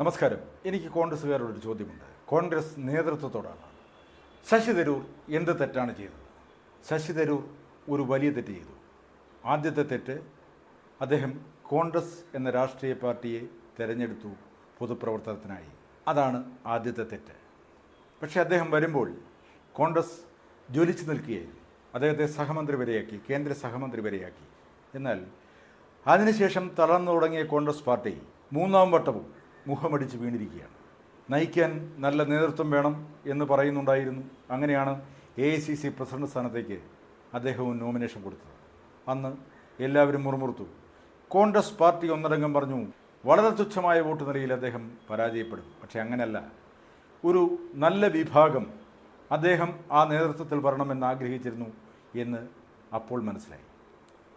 നമസ്കാരം. എനിക്ക് കോൺഗ്രസ്സുകാരോട് ഒരു ചോദ്യമുണ്ട്. കോൺഗ്രസ് നേതൃത്വത്തോടാണ്. ശശി തരൂർ എന്ത് തെറ്റാണ് ചെയ്തത്? ശശി തരൂർ ഒരു വലിയ തെറ്റ് ചെയ്തു. ആദ്യത്തെ തെറ്റ് അദ്ദേഹം കോൺഗ്രസ് എന്ന രാഷ്ട്രീയ പാർട്ടിയെ തിരഞ്ഞെടുത്തു പൊതുപ്രവർത്തനത്തിനായി. അതാണ് ആദ്യത്തെ തെറ്റ്. പക്ഷേ അദ്ദേഹം വരുമ്പോൾ കോൺഗ്രസ് ജ്വലിച്ചു നിൽക്കുകയായിരുന്നു. അദ്ദേഹത്തെ സഹമന്ത്രി വരെയാക്കി കേന്ദ്ര സഹമന്ത്രി വരെയാക്കി. എന്നാൽ അതിനുശേഷം തളർന്നു തുടങ്ങിയ കോൺഗ്രസ് പാർട്ടി മൂന്നാം വട്ടവും മുഖമടിച്ച് വീണിരിക്കുകയാണ്. നയിക്കാൻ നല്ല നേതൃത്വം വേണം എന്ന് പറയുന്നുണ്ടായിരുന്നു. അങ്ങനെയാണ് A I C C president സ്ഥാനത്തേക്ക് അദ്ദേഹവും നോമിനേഷൻ കൊടുത്തത്. അന്ന് എല്ലാവരും മുറുമുറുത്തു. കോൺഗ്രസ് പാർട്ടി ഒന്നടങ്കം പറഞ്ഞു വളരെ തുച്ഛമായ വോട്ട് നിലയിൽ അദ്ദേഹം പരാജയപ്പെടും. പക്ഷേ അങ്ങനെയല്ല. ഒരു നല്ല വിഭാഗം അദ്ദേഹം ആ നേതൃത്വത്തിൽ വരണമെന്ന് ആഗ്രഹിച്ചിരുന്നു എന്ന് അപ്പോൾ മനസ്സിലായി.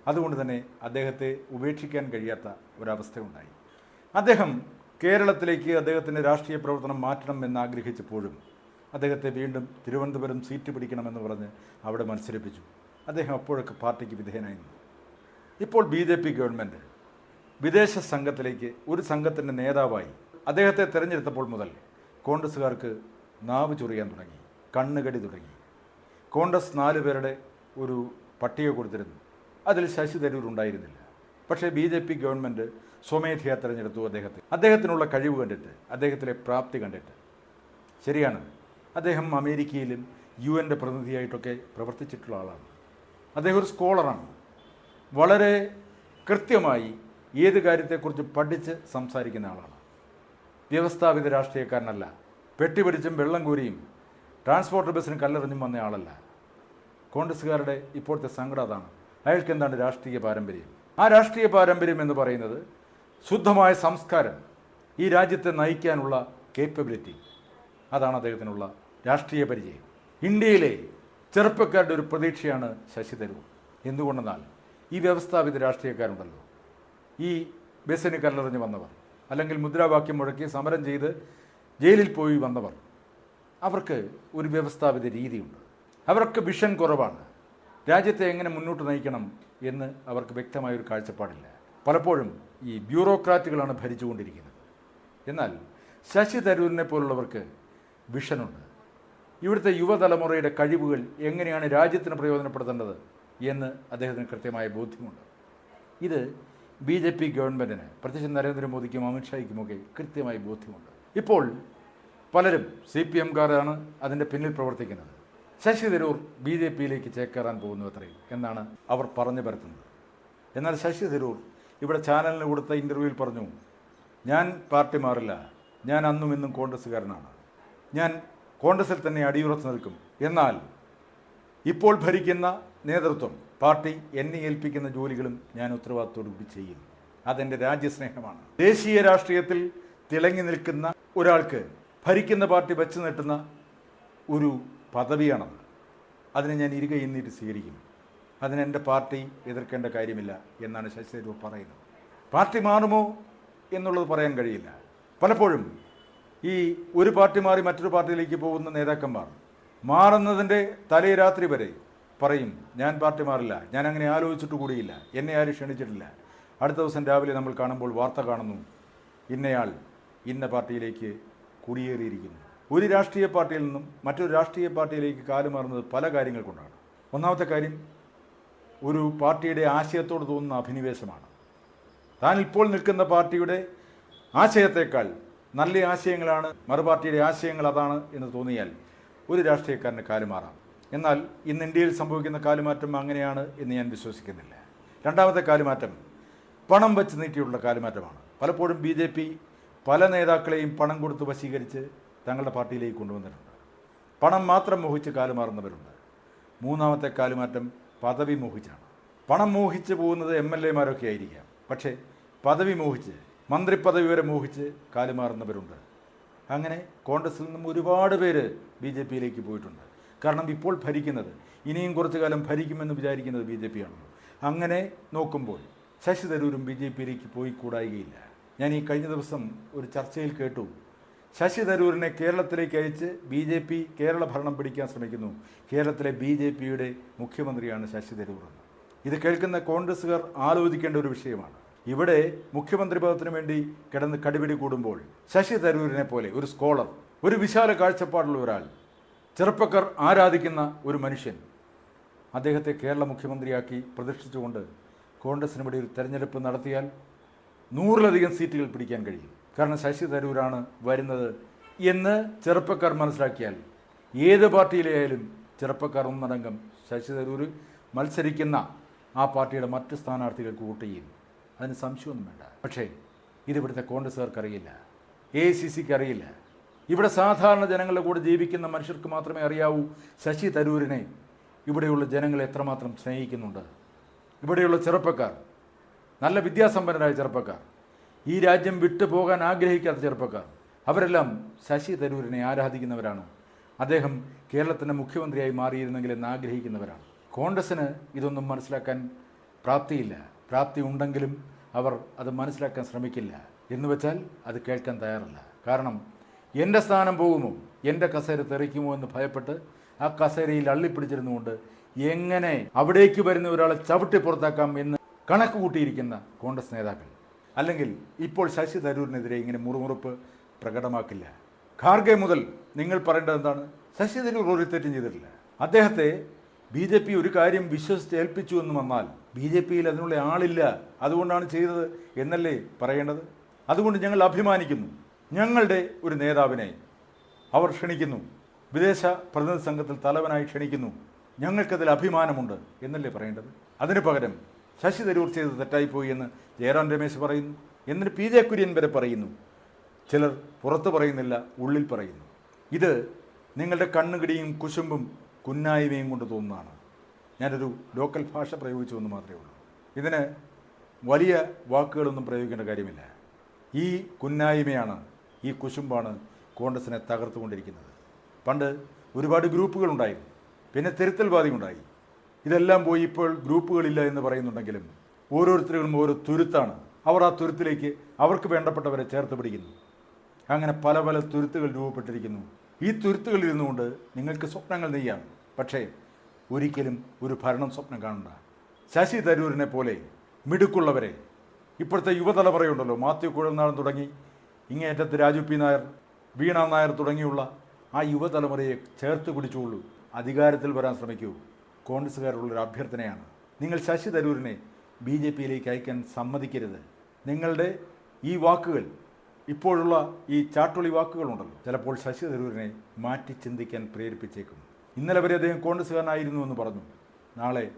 അതുകൊണ്ട് തന്നെ അദ്ദേഹത്തെ ഉപേക്ഷിക്കാൻ കഴിയാത്ത ഒരവസ്ഥയുണ്ടായി. അദ്ദേഹം കേരളത്തിലേക്ക് അദ്ദേഹത്തിന്റെ രാഷ്ട്രീയ പ്രവർത്തനം മാറ്റണം എന്ന് ആഗ്രഹിച്ചപ്പോഴും അദ്ദേഹത്തെ വീണ്ടും തിരുവനന്തപുരം സീറ്റ് പിടിക്കണമെന്ന് പറഞ്ഞ് അവിടെ മത്സരിപ്പിച്ചു. അദ്ദേഹം അപ്പോഴൊക്കെ പാർട്ടിക്ക് വിധേയനായിരുന്നു. ഇപ്പോൾ ബി ജെ പി ഗവൺമെന്റ് വിദേശ സംഘത്തിലേക്ക് ഒരു സംഘത്തിന്റെ നേതാവായി അദ്ദേഹത്തെ തിരഞ്ഞെടുത്തപ്പോൾ മുതൽ കോൺഗ്രസ്സുകാർക്ക് നാവ് ചൊറിയാൻ തുടങ്ങി കണ്ണുകടി തുടങ്ങി. കോൺഗ്രസ് നാല് പേരുടെ ഒരു പട്ടിക കൊടുത്തിരുന്നു. അതിൽ ശശി തരൂർ ഉണ്ടായിരുന്നില്ല. പക്ഷേ ബി ജെ പി ഗവൺമെന്റ് സ്വമേധയാ തിരഞ്ഞെടുത്തു അദ്ദേഹത്തെ. അദ്ദേഹത്തിനുള്ള കഴിവ് കണ്ടിട്ട് അദ്ദേഹത്തിലെ പ്രാപ്തി കണ്ടിട്ട്. ശരിയാണ്. അദ്ദേഹം അമേരിക്കയിലും യു എന്റെ പ്രതിനിധിയായിട്ടൊക്കെ പ്രവർത്തിച്ചിട്ടുള്ള ആളാണ്. അദ്ദേഹം ഒരു സ്കോളറാണ്. വളരെ കൃത്യമായി ഏത് കാര്യത്തെക്കുറിച്ച് പഠിച്ച് സംസാരിക്കുന്ന ആളാണ്. വ്യവസ്ഥാപിത രാഷ്ട്രീയക്കാരനല്ല. പെട്ടിപിടിച്ചും വെള്ളം കോരിയും ട്രാൻസ്പോർട്ട് ബസ്സിന് കല്ലെറിഞ്ഞും വന്ന ആളല്ല. കോൺഗ്രസ്സുകാരുടെ ഇപ്പോഴത്തെ സങ്കടം അതാണ്. അയാൾക്ക് എന്താണ് രാഷ്ട്രീയ പാരമ്പര്യം? ആ രാഷ്ട്രീയ പാരമ്പര്യം എന്ന് പറയുന്നത് ശുദ്ധമായ സംസ്കാരം ഈ രാജ്യത്തെ നയിക്കാനുള്ള കേപ്പബിലിറ്റി അതാണ് അദ്ദേഹത്തിനുള്ള രാഷ്ട്രീയ പരിചയം. ഇന്ത്യയിലെ ചെറുപ്പക്കാരുടെ ഒരു പ്രതീക്ഷയാണ് ശശി തരൂർ. എന്തുകൊണ്ടെന്നാൽ ഈ വ്യവസ്ഥാപിത രാഷ്ട്രീയക്കാരുണ്ടല്ലോ. ഈ ബസ്സിന് കല്ലെറിഞ്ഞ് വന്നവർ അല്ലെങ്കിൽ മുദ്രാവാക്യം മുഴക്കി സമരം ചെയ്ത് ജയിലിൽ പോയി വന്നവർ അവർക്ക് ഒരു വ്യവസ്ഥാപിത രീതിയുണ്ട്. അവർക്ക് വിഷൻ കുറവാണ്. രാജ്യത്തെ എങ്ങനെ മുന്നോട്ട് നയിക്കണം എന്ന് അവർക്ക് വ്യക്തമായൊരു കാഴ്ചപ്പാടില്ല. പലപ്പോഴും ഈ ബ്യൂറോക്രാറ്റുകളാണ് ഭരിച്ചുകൊണ്ടിരിക്കുന്നത്. എന്നാൽ ശശി തരൂരിനെ പോലുള്ളവർക്ക് വിഷനുണ്ട്. ഇവിടുത്തെ യുവതലമുറയുടെ കഴിവുകൾ എങ്ങനെയാണ് രാജ്യത്തിന് പ്രയോജനപ്പെടുത്തേണ്ടത് എന്ന് അദ്ദേഹത്തിന് കൃത്യമായ ബോധ്യമുണ്ട്. ഇത് ബി ജെ പി ഗവൺമെന്റിന് പ്രത്യേകിച്ച് നരേന്ദ്രമോദിക്കും അമിത്ഷായ്ക്കുമൊക്കെ കൃത്യമായി ബോധ്യമുണ്ട്. ഇപ്പോൾ പലരും സി പി എംകാരാണ് അതിന്റെ പിന്നിൽ പ്രവർത്തിക്കുന്നത്. ശശി തരൂർ ബി ജെ പിയിലേക്ക് ചേക്കേറാൻ പോകുന്നു അത്രയും എന്നാണ് അവർ പറഞ്ഞു പരത്തുന്നത്. എന്നാൽ ശശി തരൂർ ഇവിടെ ചാനലിന് കൊടുത്ത ഇന്റർവ്യൂവിൽ പറഞ്ഞു ഞാൻ പാർട്ടി മാറില്ല. ഞാൻ അന്നും ഇന്നും കോൺഗ്രസ്സുകാരനാണ്. ഞാൻ കോൺഗ്രസിൽ തന്നെ അടിയുറച്ച് നിൽക്കും. എന്നാൽ ഇപ്പോൾ ഭരിക്കുന്ന നേതൃത്വം പാർട്ടി എന്നെ ഏൽപ്പിക്കുന്ന ജോലികളും ഞാൻ ഉത്തരവാദിത്തോടുകൂടി ചെയ്യും. അതെന്റെ രാജ്യസ്നേഹമാണ്. ദേശീയ രാഷ്ട്രീയത്തിൽ തിളങ്ങി നിൽക്കുന്ന ഒരാൾക്ക് ഭരിക്കുന്ന പാർട്ടി വെച്ച് നീട്ടുന്ന ഒരു പദവിയാണത്. അതിനെ ഞാൻ ഇരുകൈ എന്നിട്ട് സ്വീകരിക്കും. അതിന് എന്റെ പാർട്ടി എതിർക്കേണ്ട കാര്യമില്ല എന്നാണ് ശശി തരൂർ പറയുന്നത്. പാർട്ടി മാറുമോ എന്നുള്ളത് പറയാൻ കഴിയില്ല. പലപ്പോഴും ഈ ഒരു പാർട്ടി മാറി മറ്റൊരു പാർട്ടിയിലേക്ക് പോകുന്ന നേതാക്കന്മാർ മാറുന്നതിന്റെ തലേ രാത്രി വരെ പറയും ഞാൻ പാർട്ടി മാറില്ല ഞാൻ അങ്ങനെ ആലോചിച്ചിട്ട് കൂടിയില്ല എന്നെ ആരും ക്ഷണിച്ചിട്ടില്ല. അടുത്ത ദിവസം രാവിലെ നമ്മൾ കാണുമ്പോൾ വാർത്ത കാണുന്നു ഇന്നയാൾ ഇന്ന പാർട്ടിയിലേക്ക് കുടിയേറിയിരിക്കുന്നു. ഒരു രാഷ്ട്രീയ പാർട്ടിയിൽ നിന്നും മറ്റൊരു രാഷ്ട്രീയ പാർട്ടിയിലേക്ക് കാലുമാറുന്നത് പല കാര്യങ്ങൾ കൊണ്ടാണ്. ഒന്നാമത്തെ കാര്യം ഒരു പാർട്ടിയുടെ ആശയത്തോട് തോന്നുന്ന അഭിനിവേശമാണ്. താൻ ഇപ്പോൾ നിൽക്കുന്ന പാർട്ടിയുടെ ആശയത്തേക്കാൾ നല്ല ആശയങ്ങളാണ് മറുപാർട്ടിയുടെ ആശയങ്ങൾ അതാണ് എന്ന് തോന്നിയാൽ ഒരു രാഷ്ട്രീയക്കാരന് കാലുമാറാം എന്നാൽ ഇന്ന് ഇന്ത്യയിൽ സംഭവിക്കുന്ന കാലുമാറ്റം അങ്ങനെയാണ് എന്ന് ഞാൻ വിശ്വസിക്കുന്നില്ല. രണ്ടാമത്തെ കാലുമാറ്റം പണം വെച്ച് നീട്ടിയുള്ള കാലുമാറ്റമാണ്. പലപ്പോഴും ബി ജെ പി പല നേതാക്കളെയും പണം കൊടുത്ത് വശീകരിച്ച് തങ്ങളുടെ പാർട്ടിയിലേക്ക് കൊണ്ടുവന്നിട്ടുണ്ട്. പണം മാത്രം മോഹിച്ച് കാലുമാറുന്നവരുണ്ട് മൂന്നാമത്തെ കാലുമാറ്റം പദവി മോഹിച്ചാണ്. പണം മോഹിച്ച് പോകുന്നത് എം എൽ എമാരൊക്കെ ആയിരിക്കാം. പക്ഷേ പദവി മോഹിച്ച് മന്ത്രിപ്പദവി വരെ മോഹിച്ച് കാലുമാറുന്നവരുണ്ട് അങ്ങനെ കോൺഗ്രസിൽ നിന്നും ഒരുപാട് പേര് ബി ജെ പിയിലേക്ക് പോയിട്ടുണ്ട്. കാരണം ഇപ്പോൾ ഭരിക്കുന്നത് ഇനിയും കുറച്ചു കാലം ഭരിക്കുമെന്ന് വിചാരിക്കുന്നത് ബി ജെ പി ആണല്ലോ അങ്ങനെ നോക്കുമ്പോൾ ശശി തരൂരും ബി ജെ പിയിലേക്ക് പോയി കൂടായുകയില്ല. ഞാൻ ഈ കഴിഞ്ഞ ദിവസം ഒരു ചർച്ചയിൽ കേട്ടു. ശശി തരൂരിനെ കേരളത്തിലേക്ക് അയച്ച് ബി ജെ പി കേരള ഭരണം പിടിക്കാൻ ശ്രമിക്കുന്നു. കേരളത്തിലെ ബി ജെ പിയുടെ മുഖ്യമന്ത്രിയാണ് ശശി തരൂർ. ഇത് കേൾക്കുന്ന കോൺഗ്രസ്സുകാർ ആലോചിക്കേണ്ട ഒരു വിഷയമാണ്. ഇവിടെ മുഖ്യമന്ത്രി പദത്തിന് വേണ്ടി കിടന്ന് കടിപിടി കൂടുമ്പോൾ ശശി തരൂരിനെ പോലെ ഒരു സ്കോളർ ഒരു വിശാല കാഴ്ചപ്പാടുള്ള ഒരാൾ ചെറുപ്പക്കാർ ആരാധിക്കുന്ന ഒരു മനുഷ്യൻ അദ്ദേഹത്തെ കേരള മുഖ്യമന്ത്രിയാക്കി പ്രതിഷ്ഠിച്ചുകൊണ്ട് കോൺഗ്രസിന് ഇവിടെ ഒരു തെരഞ്ഞെടുപ്പ് നടത്തിയാൽ നൂറിലധികം സീറ്റുകൾ പിടിക്കാൻ കഴിയും. കാരണം ശശി തരൂരാണ് വരുന്നത് എന്ന് ചെറുപ്പക്കാർ മനസ്സിലാക്കിയാൽ ഏത് പാർട്ടിയിലായാലും ചെറുപ്പക്കാർ ഒന്നടങ്കം ശശി തരൂർ മത്സരിക്കുന്ന ആ പാർട്ടിയുടെ മറ്റ് സ്ഥാനാർത്ഥികൾക്ക് വോട്ട് ചെയ്യും. അതിന് സംശയമൊന്നും വേണ്ട. പക്ഷേ ഇതിവിടുത്തെ കോൺഗ്രസ്സുകാർക്ക് അറിയില്ല എ സി സിക്ക് അറിയില്ല. ഇവിടെ സാധാരണ ജനങ്ങളുടെ കൂടെ ജീവിക്കുന്ന മനുഷ്യർക്ക് മാത്രമേ അറിയാവൂ ശശി തരൂരിനെ ഇവിടെയുള്ള ജനങ്ങൾ എത്രമാത്രം സ്നേഹിക്കുന്നുണ്ട്. ഇവിടെയുള്ള ചെറുപ്പക്കാർ നല്ല വിദ്യാസമ്പന്നരായ ചെറുപ്പക്കാർ ഈ രാജ്യം വിട്ടു പോകാൻ ആഗ്രഹിക്കാത്ത ചെറുപ്പക്കാർ. അവരെല്ലാം ശശി തരൂരിനെ ആരാധിക്കുന്നവരാണ്. അദ്ദേഹം കേരളത്തിന്റെ മുഖ്യമന്ത്രിയായി മാറിയിരുന്നെങ്കിൽ എന്ന് ആഗ്രഹിക്കുന്നവരാണ്. കോൺഗ്രസ്സിന് ഇതൊന്നും മനസ്സിലാക്കാൻ പ്രാപ്തിയില്ല. പ്രാപ്തി ഉണ്ടെങ്കിലും അവർ അത് മനസ്സിലാക്കാൻ ശ്രമിക്കില്ല. എന്ന് വെച്ചാൽ അത് കേൾക്കാൻ തയ്യാറല്ല. കാരണം എന്റെ സ്ഥാനം പോകുമോ? എന്റെ കസേര തെറിക്കുമോ എന്ന് ഭയപ്പെട്ട് ആ കസേരയിൽ അള്ളിപ്പിടിച്ചിരുന്നുകൊണ്ട് എങ്ങനെ അവിടേക്ക് വരുന്ന ഒരാളെ ചവിട്ടി പുറത്താക്കാം എന്ന് കണക്ക് കൂട്ടിയിരിക്കുന്ന കോൺഗ്രസ് നേതാക്കൾ. അല്ലെങ്കിൽ ഇപ്പോൾ ശശി തരൂരിനെതിരെ ഇങ്ങനെ മുറുമുറുപ്പ് പ്രകടമാക്കില്ല. ഖാർഗെ മുതൽ നിങ്ങൾ പറയേണ്ടത് എന്താണ്? ശശി തരൂർ ഒരു തെറ്റും ചെയ്തിട്ടില്ല. അദ്ദേഹത്തെ ബി ജെ പി ഒരു കാര്യം വിശ്വസിച്ച് ഏൽപ്പിച്ചു എന്ന് വന്നാൽ ബി ജെ പിയിൽ അതിനുള്ള ആളില്ല. അതുകൊണ്ടാണ് ചെയ്തത് എന്നല്ലേ പറയേണ്ടത്? അതുകൊണ്ട് ഞങ്ങൾ അഭിമാനിക്കുന്നു. ഞങ്ങളുടെ ഒരു നേതാവിനെ അവർ ക്ഷണിക്കുന്നു. വിദേശ പ്രതിനിധി സംഘത്തിൽ തലവനായി ക്ഷണിക്കുന്നു. ഞങ്ങൾക്കതിൽ അഭിമാനമുണ്ട് എന്നല്ലേ പറയേണ്ടത്? അതിനു പകരം ശശി തരൂർ ചെയ്ത് തെറ്റായിപ്പോയി എന്ന് ജയറാം രമേശ് പറയുന്നു. എന്നിട്ട് പി ജെ കുര്യൻ വരെ പറയുന്നു. ചിലർ പുറത്ത് പറയുന്നില്ല ഉള്ളിൽ പറയുന്നു. ഇത് നിങ്ങളുടെ കണ്ണുകിടിയും കുശുമ്പും കുന്നായ്മയും കൊണ്ട് തോന്നുന്നതാണ്. ഞാനൊരു ലോക്കൽ ഭാഷ പ്രയോഗിച്ചു എന്ന് മാത്രമേ ഉള്ളൂ. ഇതിന് വലിയ വാക്കുകളൊന്നും പ്രയോഗിക്കേണ്ട കാര്യമില്ല. ഈ കുന്നായ്മയാണ് ഈ കുശുമ്പാണ് കോൺഗ്രസിനെ തകർത്തുകൊണ്ടിരിക്കുന്നത്. പണ്ട് ഒരുപാട് ഗ്രൂപ്പുകളുണ്ടായിരുന്നു പിന്നെ തിരുത്തൽവാദി ഉണ്ടായി ഇതെല്ലാം പോയി ഇപ്പോൾ ഗ്രൂപ്പുകളില്ല എന്ന് പറയുന്നുണ്ടെങ്കിലും ഓരോരുത്തരും ഓരോ തുരുത്താണ്. അവർ ആ തുരുത്തിലേക്ക് അവർക്ക് വേണ്ടപ്പെട്ടവരെ ചേർത്ത് പിടിക്കുന്നു. അങ്ങനെ പല പല തുരുത്തുകൾ രൂപപ്പെട്ടിരിക്കുന്നു. ഈ തുരുത്തുകളിൽ ഇരുന്നുകൊണ്ട് നിങ്ങൾക്ക് സ്വപ്നങ്ങൾ നെയ്യാം പക്ഷേ ഒരിക്കലും ഒരു ഭരണം സ്വപ്നം കാണണ്ട. ശശി തരൂരിനെ പോലെ മിടുക്കുള്ളവരെ. ഇപ്പോഴത്തെ യുവതലമുറയുണ്ടല്ലോ. മാത്യു കുഴൽനാടൻ തുടങ്ങി ഇങ്ങേറ്റത്ത് രാജു പി നായർ വീണ നായർ തുടങ്ങിയുള്ള ആ യുവതലമുറയെ ചേർത്ത് പിടിച്ചുകൊള്ളൂ. അധികാരത്തിൽ വരാൻ ശ്രമിക്കൂ. കോൺഗ്രസ്സുകാരുള്ളൊരു അഭ്യർത്ഥനയാണ്. നിങ്ങൾ ശശി തരൂരിനെ ബി ജെ പിയിലേക്ക് അയക്കാൻ സമ്മതിക്കരുത്. നിങ്ങളുടെ ഈ വാക്കുകൾ ഇപ്പോഴുള്ള ഈ ചാട്ടുളി വാക്കുകളുണ്ടല്ലോ ചിലപ്പോൾ ശശി തരൂരിനെ മാറ്റി ചിന്തിക്കാൻ പ്രേരിപ്പിച്ചേക്കും. ഇന്നലെ വരെ അദ്ദേഹം കോൺഗ്രസ്സുകാരനായിരുന്നു എന്ന് പറഞ്ഞു. നാളെ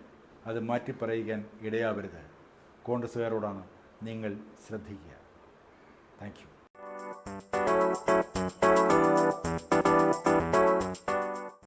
അത് മാറ്റി പറയിക്കാൻ ഇടയാവരുത്. കോൺഗ്രസ്സുകാരോടാണ് നിങ്ങൾ ശ്രദ്ധിക്കുക. Thank you.